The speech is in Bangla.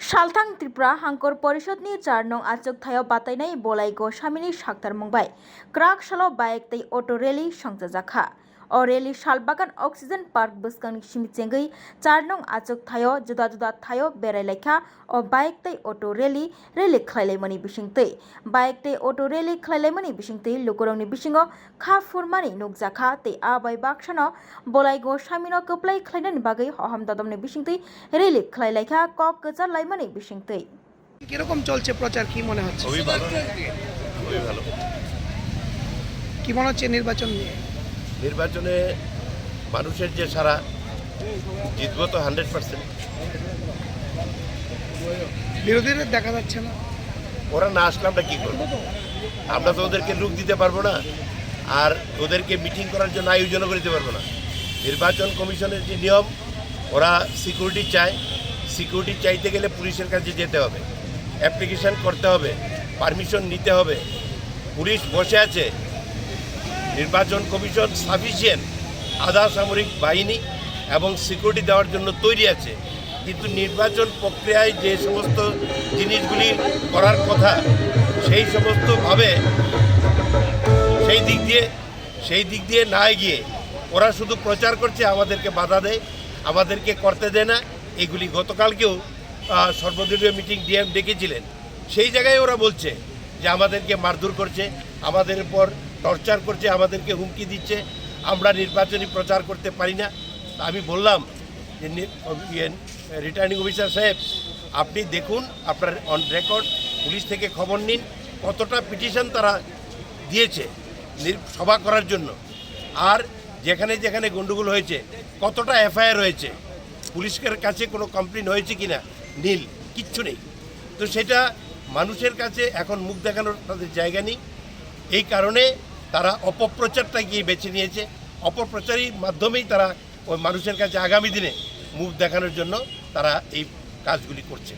সালথাং ত্রিপুরা হাংকর পরিষদ নিয়ে চার নং আচক থায় বাতাই নাই বলাই গো সামিনি সাক্তার মুংবাই ক্রাক সালো বাইক তাই অটো রেলি সংজাজাখা रेलि सालबागान अक्सिजेन पार्क बसकांनि सिमिचेंगै चार नं आचक थायो जुदा जुदा थायो बेरायलायखा अ बाइक तै अट' रेलि रेलि ख्लायलायमनि बिसिंतै बाइक तै अट' रेलि ख्लायलायमनि बिसिंतै लुकुरंनि बिसिङाव खा फुरमानि नुकजाखा तै आबाय बाक्सानो बलाइगो सामिनो कोप्लाय ख्लायनायनि बागै हहाम ददमनि बिसिंतै रेलि ख्लायलायखा कक गोजा लाइमनि बिसिंतै কিরকম চলছে প্রচার কি মনে হচ্ছে খুবই ভালো খুবই ভালো কি মনে হচ্ছে নির্বাচন নিয়ে নির্বাচনে মানুষের যে সারা জিতবো তো হান্ড্রেড পার্সেন্ট। বিরোধীরা দেখা যাচ্ছে না। ওরা না আসলে আমরা কী করব? আমরা তো ওদেরকে লুক দিতে পারব না আর ওদেরকে মিটিং করার জন্য আয়োজনও করে দিতে পারব না। নির্বাচন কমিশনের যে নিয়ম ওরা সিকিউরিটি চায়। সিকিউরিটি চাইতে গেলে পুলিশের কাছে যেতে হবে। অ্যাপ্লিকেশন করতে হবে পারমিশন নিতে হবে। পুলিশ বসে আছে নির্বাচন কমিশন সাফিসিয়েন্ট আধা সামরিক বাহিনী এবং সিকিউরিটি দেওয়ার জন্য তৈরি আছে। কিন্তু নির্বাচন প্রক্রিয়ায় যে সমস্ত জিনিসগুলি করার কথা, সেই সমস্তভাবে সেই দিক দিয়ে, সেই দিক দিয়ে না এগিয়ে ওরা শুধু প্রচার করছে, আমাদেরকে বাধা দেয়, আমাদেরকে করতে দেয় না। এগুলি গতকালকেও সর্বদলীয় মিটিং ডিএম ডেকেছিলেন। সেই জায়গায় ওরা বলছে যে, আমাদেরকে মারধর করছে, আমাদের উপর টর্চার করছে, আমাদেরকে হুমকি দিচ্ছে, আমরা নির্বাচনী প্রচার করতে পারি না। আমি বললাম যে রিটার্নিং অফিসার সাহেব, আপনি দেখুন, আপনার অন রেকর্ড পুলিশ থেকে খবর নিন, কতটা পিটিশন তারা দিয়েছে সভা করার জন্য। আর যেখানে যেখানে গন্ডগোল হয়েছে, কতটা এফআইআর হয়েছে, পুলিশের কাছে কোনো কমপ্লেন হয়েছে কি না নীল, কিচ্ছু নেই। তো সেটা মানুষের কাছে এখন মুখ দেখানোর তাদের জায়গা নেই। এই কারণে তারা অপপ্রচারটা গিয়ে বেছে নিয়েছে। অপপ্রচারই মাধ্যমেই তারা ওই মানুষের কাছে আগামী দিনে মুখ দেখানোর জন্য তারা এই কাজগুলি করছে।